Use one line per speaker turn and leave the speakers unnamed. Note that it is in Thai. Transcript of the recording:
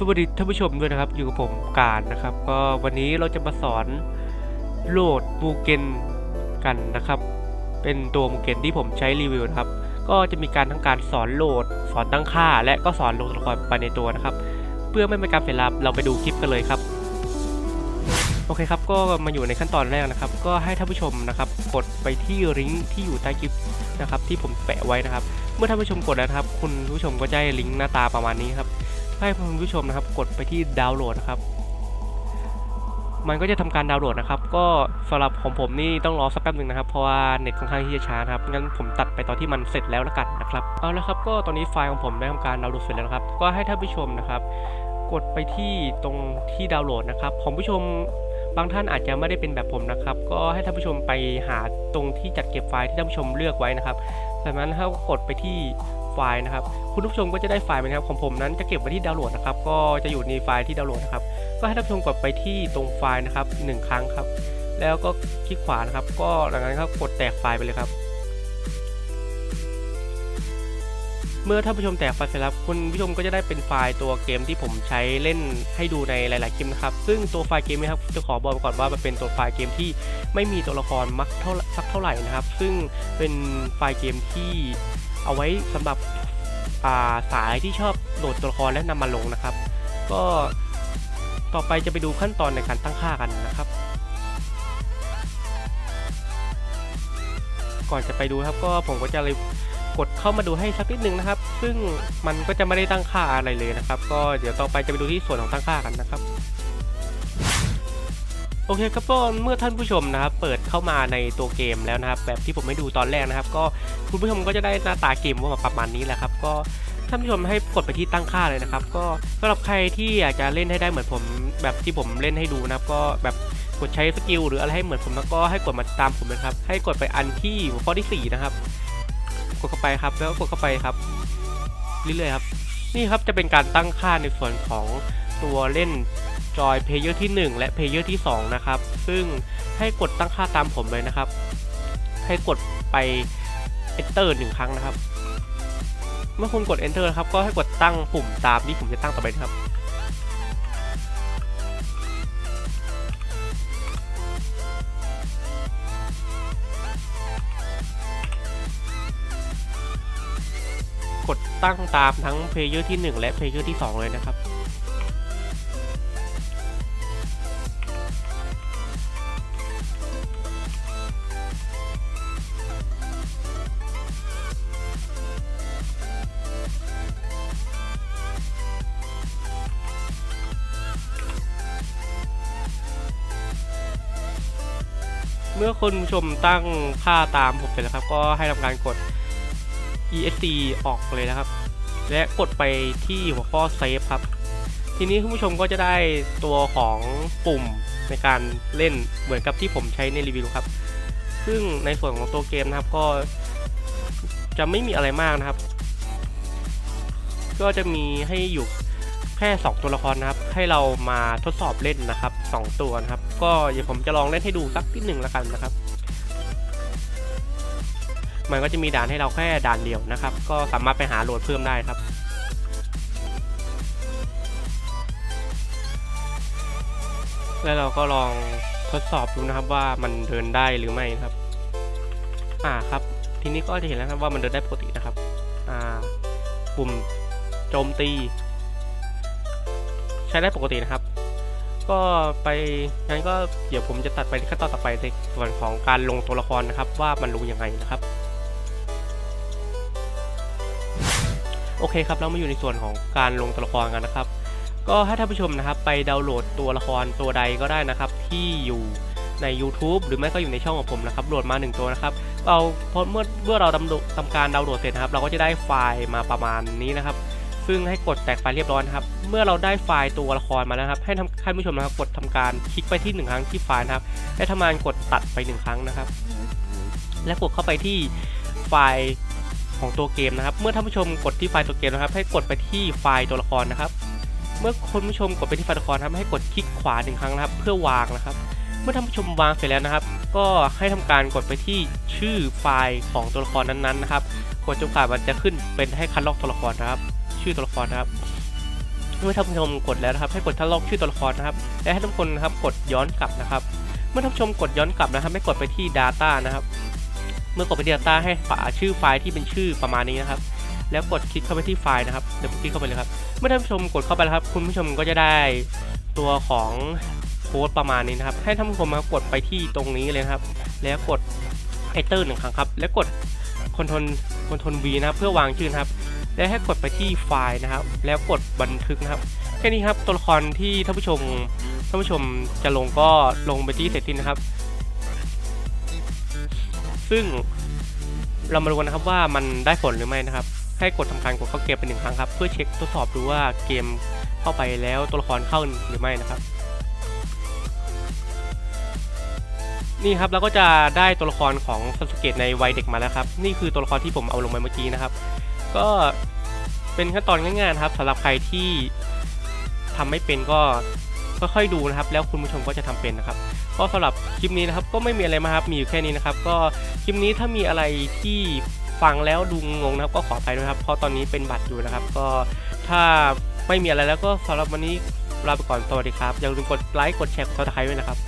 สวัสดีท่านผู้ชมด้วยนะครับ อยู่กับผมการนะครับ ก็วันนี้เราจะมาสอนโหลดมูเกนกันนะครับ เป็นตัวมูเกนที่ผมใช้รีวิวนะครับ ก็จะมีการทั้งการสอนโหลด สอนตั้งค่า และก็สอนลงตัวละครไปในตัวนะครับ เพื่อไม่เป็นการเสียเวลาเราไปดูคลิปกันเลยครับโอเคครับก็มาอยู่ในขั้นตอนแรกนะครับ ก็ให้ท่านผู้ชมนะครับกดไปที่ลิงก์ที่อยู่ใต้คลิปนะครับที่ผมแปะไว้นะครับ เมื่อท่านผู้ชมกดแล้วนะครับ คุณผู้ชมก็จะได้ลิงก์หน้าตาประมาณนี้ครับ ให้คุณผู้ชมนะครับกดไปที่ดาวน์โหลดนะครับมันก็จะทำการดาวน์โหลดนะครับ ก็สำหรับของผมนี่ต้องรอสักแป๊บหนึ่งนะครับ เพราะว่าเน็ตค่อนข้างที่จะช้านะครับ งั้นผมตัดไปตอนที่มันเสร็จแล้วละกันนะครับ เอาละครับ ก็ตอนนี้ไฟล์ของผมได้ทำการดาวน์โหลดเสร็จแล้วนะครับ ก็ให้ท่านผู้ชมนะครับ กดไปที่ตรงที่ดาวน์โหลดนะครับ ของผู้ชมบางท่านอาจจะไม่ได้เป็นแบบผมนะครับ ก็ให้ท่านผู้ชมไปหาตรงที่จัดเก็บไฟล์ที่ท่านผู้ชมเลือกไว้นะครับ จากนั้นถ้ากดไปที่ ฟล์นะครับคุณผู้ชมก็จะได้ไฟล์ไปนะครับของผมนั้นจะเก็บไว้ที่ดาวน์โหลดนะครับก็จะอยู่ในไฟล์ที่ดาวน์โหลดนะครับก็ให้ท่านผู้ชมกดไปที่ตรงไฟล์นะครับหนึ่งครั้งครับ แล้วก็คลิกขวานะครับ ก็หลังจากนั้นก็กดแตกไฟล์ไปเลยครับ เมื่อท่านผู้ชมแตกไฟล์เสร็จแล้วคุณผู้ชมก็จะได้เป็นไฟล์ตัวเกมที่ผมใช้เล่นให้ดูในหลาย ๆ คลิปนะครับ ซึ่งตัวไฟล์เกมนี้ครับจะขอบอกก่อนว่ามันเป็นตัวไฟล์เกมที่ไม่มีตัวละครมักเท่าสักเท่าไหร่นะครับ ซึ่งเป็นไฟล์เกมที่ เอาไว้สำหรับาสายที่ชอบโหลดตัวละครและนำมาลงนะครับ ก็ต่อไปจะไปดูขั้นตอนในการตั้งค่ากันนะครับ ก่อนจะไปดูครับก็ผมก็จะเลยกดเข้ามาดูให้สักนิดนึงนะครับ ซึ่งมันก็จะไม่ได้ตั้งค่าอะไรเลยนะครับ ก็เดี๋ยวต่อไปจะไปดูที่ส่วนของตั้งค่ากันนะครับ โอเคครับก็เมื่อท่านผู้ชมนะครับเปิดเข้ามาในตัวเกมแล้วนะครับแบบที่ผมให้ดูตอนแรกนะครับ ก็คุณผู้ชมก็จะได้หน้าตาเกมว่าประมาณนี้แหละครับ ก็ท่านผู้ชมให้กดไปที่ตั้งค่าเลยนะครับ ก็สำหรับใครที่อยากจะเล่นให้ได้เหมือนผมแบบที่ผมเล่นให้ดูนะครับ ก็แบบกดใช้สกิลหรืออะไรให้เหมือนผมแล้วก็ให้กดมาตามผมนะครับ ให้กดไปอันที่หัวข้อที่ 4 นะครับ กดเข้าไปครับแล้วกดเข้าไปครับเรื่อยๆครับ นี่ครับจะเป็นการตั้งค่าในส่วนของตัวเล่น จอยเพลเยอร์ที่ 1 และเพลเยอร์ที่ 2 นะครับ ซึ่งให้กดตั้งค่าตามผมเลยนะครับ ให้กดไป enter หนึ่งครั้งนะครับ เมื่อคุณกด enter นะครับ ก็ให้กดตั้งปุ่มตามที่ผมจะตั้งต่อไปนะครับกดตั้งตามทั้งเพลเยอร์ที่ 1 และเพลเยอร์ที่ 2 เลยนะครับ เมื่อคนผู้ชมตั้งค่าตามผมเสร็จแล้วครับ ก็ให้ทำการกด ESC ออกเลยนะครับ และกดไปที่หัวข้อ Save ครับ ทีนี้คุณผู้ชมก็จะได้ตัวของปุ่มในการเล่นเหมือนกับที่ผมใช้ในรีวิวครับ ซึ่งในส่วนของตัวเกมนะครับก็จะไม่มีอะไรมากนะครับ ก็จะมีให้อยู่แค่ 2 ตัวละครนะครับ ให้เรามาทดสอบเล่นนะครับ 2 ตัวนะครับ ก็เดี๋ยวผมจะลองเล่นให้ดูสักนิดหนึ่งล้วกันนะครับ มันก็จะมีด่านให้เราแค่ด่านเดียวนะครับ ก็สามารถไปหาโหลดเพิ่มได้ครับแล้วเราก็ลองทดสอบดูนะครับว่ามันเดินได้หรือไม่ครับ อ่าครับ ทีนี้ก็จะเห็นแล้วครับว่ามันเดินได้ปกตินะครับ อ่า ปุ่มโจมตี ใช้ได้ปกตินะครับ ก็ไปงั้นก็เดี๋ยวผมจะตัดไปขั้นตอนต่อไปในส่วนของการลงตัวละครนะครับ ว่ามันลงยังไงนะครับ โอเคครับเรามาอยู่ในส่วนของการลงตัวละครกันนะครับ ก็ให้ท่านผู้ชมนะครับ ไปดาวน์โหลดตัวละครตัวใดก็ได้นะครับ ที่อยู่ใน YouTube หรือไม่ก็อยู่ในช่องของผมนะครับโหลดมา 1 ตัวนะครับเราพอเมื่อเมื่อเราทำการดาวน์โหลดเสร็จนะครับ เราก็จะได้ไฟล์มาประมาณนี้นะครับ ซึ่งให้กดแตกไฟล์เรียบร้อยนะครับ เมื่อเราได้ไฟล์ตัวละครมาแล้วครับ ให้ทำให้ผู้ชมนะครับ กดทำการคลิกไปที่หนึ่งครั้งที่ไฟล์นะครับให้ทำการกดตัดไปหนึ่งครั้งนะครับ และกดเข้าไปที่ไฟล์ของตัวเกมนะครับ เมื่อท่านผู้ชมกดที่ไฟล์ตัวเกมนะครับ ให้กดไปที่ไฟล์ตัวละครนะครับ เมื่อคุณผู้ชมกดไปที่ไฟล์ตัวละครครับให้กดคลิกขวาหนึ่งครั้งนะครับ เพื่อวางนะครับ เมื่อท่านผู้ชมวางเสร็จแล้วนะครับ ก็ให้ทำการกดไปที่ชื่อไฟล์ของตัวละครนั้นๆนะครับ กดจนกว่ามันจะขึ้นเป็นให้คัดลอกตัวละครนะครับ ชื่อตัวละครนะครับเมื่อท่านผู้ชมกดแล้วนะครับ ให้กดทดลองชื่อตัวละครนะครับ และให้ทุกคนนะครับกดย้อนกลับนะครับ เมื่อท่านผู้ชมกดย้อนกลับนะครับ ให้กดไปที่ Data นะครับ เมื่อกดไปที่ Data ให้ฝาชื่อไฟล์ที่เป็นชื่อประมาณนี้นะครับ แล้วกดคลิกเข้าไปที่ไฟล์นะครับเดี๋ยวผมคลิกเข้าไปเลยครับ เมื่อท่านผู้ชมกดเข้าไปแล้วครับ คุณผู้ชมก็จะได้ตัวของโค้ดประมาณนี้นะครับ ให้ท่านผู้ชมมากดไปที่ตรงนี้เลยครับ แล้วกด Enter หนึ่งครั้งครับ แล้วกด Ctrl Ctrl V นะครับเพื่อวางชื่อนะครับ แล้วให้กดไปที่ไฟล์นะครับ แล้วกดบันทึกนะครับ แค่นี้ครับตัวละครที่ท่านผู้ชมท่านผู้ชมจะลงก็ลงไปที่เซตติ้งนะครับ ซึ่งเรามาดูนะครับว่ามันได้ผลหรือไม่นะครับ ให้กดทำการกดเข้าเกมเป็นหนึ่งครั้งครับ เพื่อเช็คทดสอบดูว่าเกมเข้าไปแล้วตัวละครเข้าหรือไม่นะครับ นี่ครับเราก็จะได้ตัวละครของซาสเกตในวัยเด็กมาแล้วครับ นี่คือตัวละครที่ผมเอาลงไปเมื่อกี้นะครับ ก็เป็นขั้นตอนง่ายๆนะครับสำหรับใครที่ทำไม่เป็นก็ค่อยๆดูนะครับ แล้วคุณผู้ชมก็จะทำเป็นนะครับก็สำหรับคลิปนี้นะครับก็ไม่มีอะไรมาครับมีอยู่แค่นี้นะครับ ก็คลิปนี้ถ้ามีอะไรที่ฟังแล้วดูงงนะครับ ก็ขอไปด้วยครับ เพราะตอนนี้เป็นบัตรอยู่นะครับ ก็ถ้าไม่มีอะไรแล้วก็สำหรับวันนี้ลาไปก่อนสวัสดีครับอย่าลืมกดไลค์กดแชร์กดซับสไครต์ด้วยนะครับ